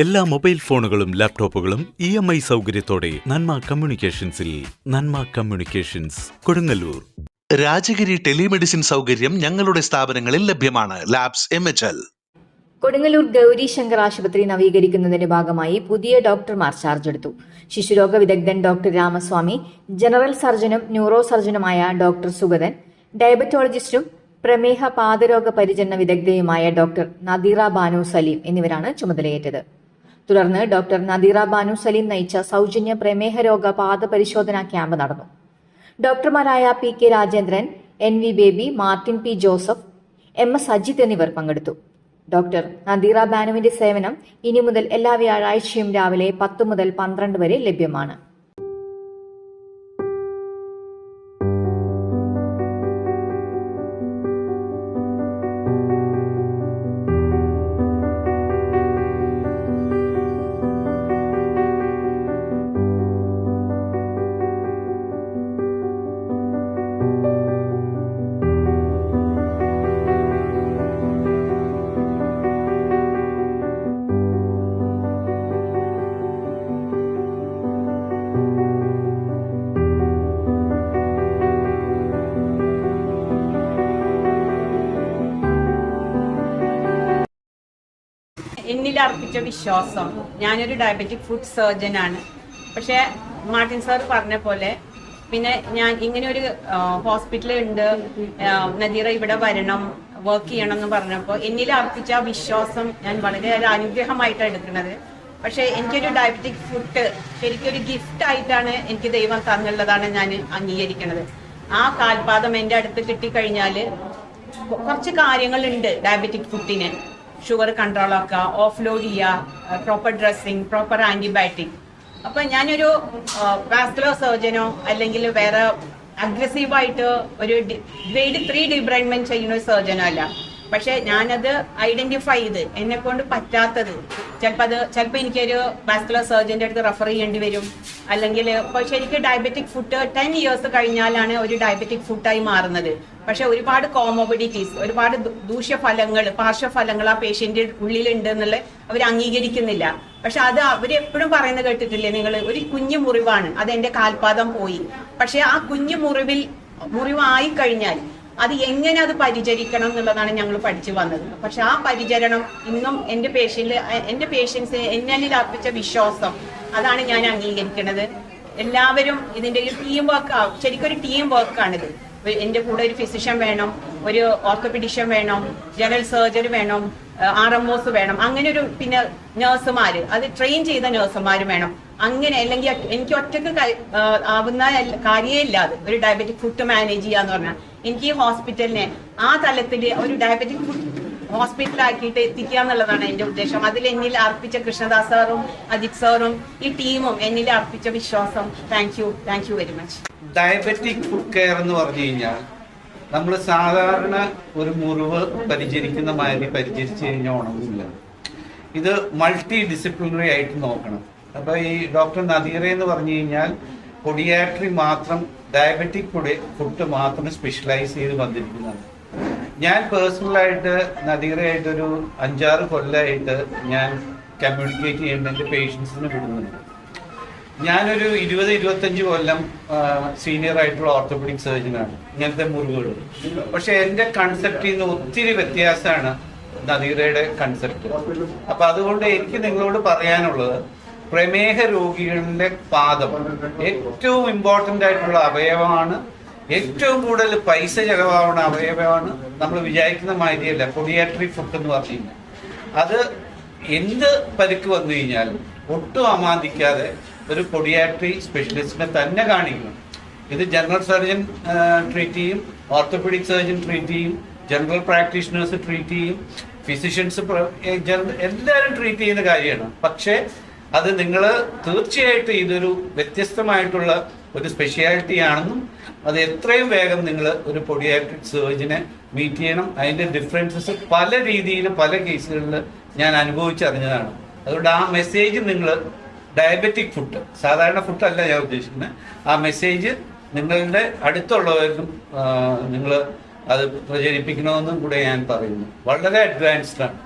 എല്ലാ മൊബൈൽ ഫോണുകളും ലാപ്ടോപ്പുകളും ഇ എം ഐ സൗകര്യത്തോടെ നന്മ കമ്മ്യൂണിക്കേഷൻസിൽ നന്മ കമ്മ്യൂണിക്കേഷൻസ് കൊടുങ്ങല്ലൂർ. രാജഗിരി ടെലിമെഡിസിൻ സൗകര്യം ഞങ്ങളുടെ സ്ഥാപനങ്ങളിൽ ലഭ്യമാണ്. Labs M H L. Kodungallur Gauri Shankar ആശുപത്രി നവീകരിക്കുന്നതിന്റെ ഭാഗമായി പുതിയ ഡോക്ടർമാർ ചാർജ് എടുത്തു. ശിശുരോഗ വിദഗ്ധൻ ഡോക്ടർ രാമസ്വാമി ജനറൽ സർജനും ന്യൂറോ സർജനുമായ ഡോക്ടർ സുഗതൻ ഡയബറ്റോളജിസ്റ്റും പ്രമേഹ പാതരോഗ പരിചരണ വിദഗ്ധയുമായ ഡോക്ടർ നദീറ ബാനു സലീം എന്നിവരാണ് ചുമതലയേറ്റത്. തുടർന്ന് ഡോക്ടർ നദീറ ബാനു സലീം നയിച്ച സൗജന്യ പ്രമേഹ രോഗ പാദ പരിശോധനാ ക്യാമ്പ് നടന്നു. ഡോക്ടർമാരായ P K Rajendran N V Baby Martin P Joseph M S Ajith എന്നിവർ പങ്കെടുത്തു. ഡോക്ടർ നദീറ ബാനുവിന്റെ സേവനം ഇനി മുതൽ എല്ലാ വ്യാഴാഴ്ചയും രാവിലെ പത്ത് മുതൽ പന്ത്രണ്ട് വരെ ലഭ്യമാണ്. അർപ്പിച്ച വിശ്വാസം. ഞാനൊരു ഡയബറ്റിക് ഫുഡ് സർജൻ ആണ്. പക്ഷെ മാർട്ടിൻ സാർ പറഞ്ഞ പോലെ പിന്നെ ഞാൻ ഇങ്ങനെ ഒരു ഹോസ്പിറ്റൽ ഉണ്ട്. നദീറ ഇവിടെ വരണം വർക്ക് ചെയ്യണം എന്ന് പറഞ്ഞപ്പോൾ എന്നിൽ അർപ്പിച്ച വിശ്വാസം ഞാൻ വളരെ അനുഗ്രഹമായിട്ടാണ് എടുക്കുന്നത്. പക്ഷെ എനിക്കൊരു ഡയബറ്റിക് ഫുഡ് ശരിക്കും ഒരു ഗിഫ്റ്റ് ആയിട്ടാണ് എനിക്ക് ദൈവം തന്നുള്ളതാണ് ഞാൻ അംഗീകരിക്കുന്നത്. ആ കാൽപാദം എന്റെ അടുത്ത് കിട്ടിക്കഴിഞ്ഞാൽ കുറച്ച് കാര്യങ്ങളുണ്ട് ഡയബറ്റിക് ഫുഡിന് ഷുഗർ കൺട്രോൾ ആക്കുക ഓഫ് ലോഡ് ചെയ്യുക പ്രോപ്പർ ഡ്രസ്സിങ് പ്രോപ്പർ ആന്റിബയോട്ടിക് അപ്പൊ ഞാനൊരു വാസ്കുലർ സർജനോ അല്ലെങ്കിൽ വേറെ അഗ്രസീവായിട്ട് ഒരു ഗ്രേഡ് ത്രീ ഡിബ്രൈൻമെന്റ് ചെയ്യുന്ന ഒരു സർജനോ അല്ല. പക്ഷെ ഞാനത് ഐഡന്റിഫൈ ചെയ്ത്. എന്നെ കൊണ്ട് പറ്റാത്തത്. ചിലപ്പോൾ അത് ചിലപ്പോൾ എനിക്കൊരു വാസ്കുലർ സർജന്റെ അടുത്ത് റെഫർ ചെയ്യേണ്ടി വരും. അല്ലെങ്കിൽ ഇപ്പോൾ ശരിക്കും ഡയബറ്റിക് ഫുഡ് ടെൻ ഇയേഴ്സ് കഴിഞ്ഞാലാണ് ഒരു ഡയബറ്റിക് ഫുഡായി മാറുന്നത്. പക്ഷെ ഒരുപാട് കോമോബിഡിറ്റീസ് ഒരുപാട് ദൂഷ്യഫലങ്ങൾ പാർശ്വഫലങ്ങൾ ആ പേഷ്യന്റ് ഉള്ളിലുണ്ട് എന്നുള്ളത് അവർ അംഗീകരിക്കുന്നില്ല. പക്ഷെ അത് അവരെപ്പോഴും പറയുന്നത് കേട്ടിട്ടില്ലേ നിങ്ങൾ? ഒരു കുഞ്ഞു മുറിവാണ്. അത് എന്റെ കാൽപാദം പോയി. പക്ഷെ ആ കുഞ്ഞു മുറിവിൽ മുറിവായി കഴിഞ്ഞാൽ അത് എങ്ങനെ അത് പരിചരിക്കണം എന്നുള്ളതാണ് ഞങ്ങൾ പഠിച്ചു വന്നത്. പക്ഷെ ആ പരിചരണം ഇന്നും എന്റെ പേഷ്യന്റ് എന്റെ പേഷ്യൻസ് എന്നിൽ അർപ്പിച്ച വിശ്വാസം അതാണ് ഞാൻ അംഗീകരിക്കുന്നത് എല്ലാവരും ഇതിന്റെ ഒരു ടീം വർക്ക് ശരിക്കും ഒരു ടീം വർക്കാണിത് എന്റെ കൂടെ ഒരു ഫിസിഷ്യൻ വേണം ഒരു ഓർത്തോപെഡിഷ്യൻ വേണം ജനറൽ സർജറി വേണം ആർ എം ഒസ് വേണം അങ്ങനെ ഒരു പിന്നെ നഴ്സുമാര് അത് ട്രെയിൻ ചെയ്ത നഴ്സുമാര് വേണം. അങ്ങനെ അല്ലെങ്കിൽ എനിക്ക് ഒറ്റയ്ക്ക് ആവുന്ന അല്ല- കാര്യമേ ഇല്ല അത്. ഒരു ഡയബറ്റിക് ഫുഡ് മാനേജ് ചെയ്യാന്ന് പറഞ്ഞാൽ എനിക്ക് ഈ ഹോസ്പിറ്റലിനെ ആ തലത്തിൽ ഒരു ഡയബറ്റിക് ഫുഡ് ഹോസ്പിറ്റലാക്കിയിട്ട് എത്തിക്കുക എന്നുള്ളതാണ് എന്റെ ഉദ്ദേശം. അതിൽ എന്നിൽ അർപ്പിച്ച കൃഷ്ണദാസ് സാറും അജിത് സാറും ഈ ടീമും എന്നിൽ അർപ്പിച്ച വിശ്വാസം. Thank you thank you very much diabetic foot care എന്ന് പറഞ്ഞു കഴിഞ്ഞാൽ നമ്മൾ സാധാരണ ഒരു മുറിവ് പരിചരിക്കുന്ന മാതിരി പരിചരിച്ചു കഴിഞ്ഞാൽ ഉണങ്ങില്ല ഇത് മൾട്ടി ഡിസിപ്ലിനറി ആയിട്ട് നോക്കണം. അപ്പൊ ഈ ഡോക്ടർ നദീറ എന്ന് പറഞ്ഞു കഴിഞ്ഞാൽ കൊടിയാട്രി മാത്രം ഡയബറ്റിക് പൊടി ഫുഡ് മാത്രം സ്പെഷ്യലൈസ് ചെയ്ത് വന്നിരിക്കുന്നതാണ്. ഞാൻ പേഴ്സണലായിട്ട് നദീറയായിട്ടൊരു അഞ്ചാറ് കൊല്ലമായിട്ട് ഞാൻ കമ്മ്യൂണിക്കേറ്റ് ചെയ്യുന്ന പേഷ്യൻസിന് വിടുന്നുണ്ട്. ഞാനൊരു ഇരുപത് ഇരുപത്തഞ്ച് കൊല്ലം സീനിയർ ആയിട്ടുള്ള ഓർത്തോപെഡിക് സർജനാണ് ഇങ്ങനത്തെ മുറിവുകൾ പക്ഷെ എന്റെ കൺസെപ്റ്റിൽ നിന്ന് ഒത്തിരി വ്യത്യാസമാണ് നദീറയുടെ കൺസെപ്റ്റ് അപ്പൊ അതുകൊണ്ട് എനിക്ക് നിങ്ങളോട് പറയാനുള്ളത് പ്രമേഹ രോഗികളുടെ പാദം ഏറ്റവും ഇമ്പോർട്ടന്റ് ആയിട്ടുള്ള അവയവമാണ്. ഏറ്റവും കൂടുതൽ പൈസ ചെലവാവുന്ന അവയവമാണ്. നമ്മൾ വിചാരിക്കുന്ന മാതിരിയല്ല പൊടിയാട്രി ഫുഡ് എന്ന് പറഞ്ഞു അത് എന്ത് പരിക്ക് വന്നു കഴിഞ്ഞാലും ഒട്ടും അമാന്തിക്കാതെ ഒരു പൊഡിയാട്രി സ്പെഷ്യലിസ്റ്റിനെ തന്നെ കാണിക്കണം ഇത് ജനറൽ സർജൻ ട്രീറ്റ് ചെയ്യും ഓർത്തോപെഡിക് സർജൻ ട്രീറ്റ് ചെയ്യും ജനറൽ പ്രാക്ടീഷണേഴ്സ് ട്രീറ്റ് ചെയ്യും ഫിസിഷ്യൻസ് എല്ലാവരും ട്രീറ്റ് ചെയ്യുന്ന കാര്യമാണ്. പക്ഷേ അത് നിങ്ങൾ തീർച്ചയായിട്ടും ഇതൊരു വ്യത്യസ്തമായിട്ടുള്ള ഒരു സ്പെഷ്യാലിറ്റി ആണെന്നും അത് എത്രയും വേഗം നിങ്ങൾ ഒരു പൊഡിയാട്രിക് സർജനെ മീറ്റ് ചെയ്യണം. അതിന്റെ ഡിഫറൻസസ് പല രീതിയിൽ പല കേസുകളിൽ ഞാൻ അനുഭവിച്ചറിഞ്ഞതാണ്. അതുകൊണ്ട് ആ മെസ്സേജ് നിങ്ങൾ ഡയബറ്റിക് ഫുഡ് സാധാരണ ഫുഡ് അല്ല ഞാൻ ഉദ്ദേശിക്കുന്നത് ആ മെസ്സേജ് നിങ്ങളുടെ അടുത്തുള്ളവർക്കും നിങ്ങൾ അത് പ്രചരിപ്പിക്കണമെന്നും കൂടെ ഞാൻ പറയുന്നു. വളരെ അഡ്വാൻസ്ഡ് ആണ്.